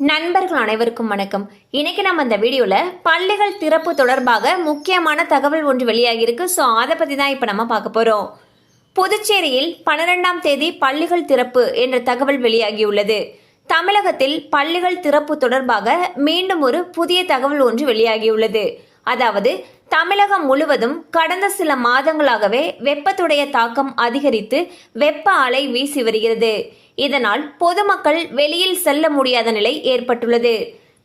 நண்பர்கள் அனைவருக்கும் வணக்கம். இன்னைக்கு நம்ம இந்த வீடியோவில் பள்ளிகள் திறப்பு தொடர்பாக முக்கியமான தகவல் ஒன்று வெளியாகியிருக்கு. ஸோ அதை பற்றி தான் இப்போ நம்ம பார்க்க போகிறோம் புதுச்சேரியில் பன்னிரெண்டாம் தேதி பள்ளிகள் திறப்பு என்ற தகவல் வெளியாகியுள்ளது. தமிழகத்தில் பள்ளிகள் திறப்பு தொடர்பாக மீண்டும் ஒரு புதிய தகவல் ஒன்று வெளியாகியுள்ளது. அதாவது தமிழகம் முழுவதும் கடந்த சில மாதங்களாகவே வெப்பத்துடைய தாக்கம் அதிகரித்து வெப்ப அலை வீசி வருகிறது. இதனால் பொதுமக்கள் வெளியில் செல்ல முடியாத நிலை ஏற்பட்டுள்ளது.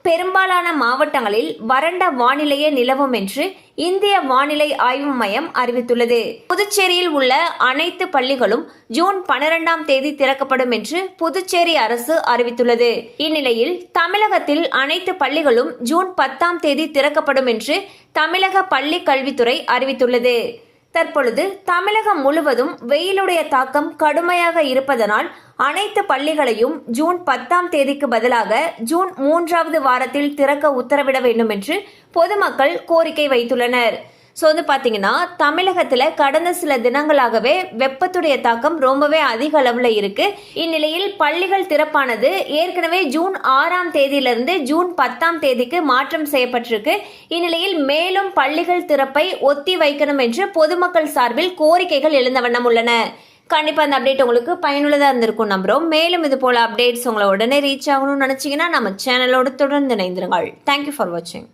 பெரும்பாலான மாவட்டங்களில் வறண்ட வானிலையே நிலவும் என்று இந்திய வானிலை ஆய்வு மையம் அறிவித்துள்ளது. புதுச்சேரியில் உள்ள அனைத்து பள்ளிகளும் ஜூன் பனிரெண்டாம் தேதி திறக்கப்படும் என்று புதுச்சேரி அரசு அறிவித்துள்ளது. இந்நிலையில் தமிழகத்தில் அனைத்து பள்ளிகளும் ஜூன் பத்தாம் தேதி திறக்கப்படும் என்று தமிழக பள்ளி கல்வித்துறை அறிவித்துள்ளது. தற்பொழுது தமிழகம் முழுவதும் வெயிலுடைய தாக்கம் கடுமையாக இருப்பதனால் அனைத்து பள்ளிகளையும் ஜூன் பத்தாம் தேதிக்கு பதிலாக ஜூன் மூன்றாவது வாரத்தில் திறக்க உத்தரவிட வேண்டும் என்று பொதுமக்கள் கோரிக்கை வைத்துள்ளனர். ஸோ வந்து பார்த்தீங்கன்னா தமிழகத்தில் கடந்த சில தினங்களாகவே வெப்பத்துடைய தாக்கம் ரொம்பவே அதிக அளவில் இருக்குது இந்நிலையில் பள்ளிகள் திறப்பானது ஏற்கனவே ஜூன் ஆறாம் தேதியிலிருந்து ஜூன் பத்தாம் தேதிக்கு மாற்றம் செய்யப்பட்டிருக்கு. இந்நிலையில் மேலும் பள்ளிகள் திறப்பை ஒத்தி வைக்கணும் என்று பொதுமக்கள் சார்பில் கோரிக்கைகள் எழுந்த வண்ணம் உள்ளன. கண்டிப்பாக அந்த அப்டேட் உங்களுக்கு பயனுள்ளதாக இருந்திருக்கும் நம்புகிறோம் மேலும் இது போல் அப்டேட்ஸ் உங்களை உடனே ரீச் ஆகணும்னு நினச்சிங்கன்னா நம்ம சேனலோடு தொடர்ந்து இணைந்திருங்கள். தேங்க்யூ ஃபார் வாட்சிங்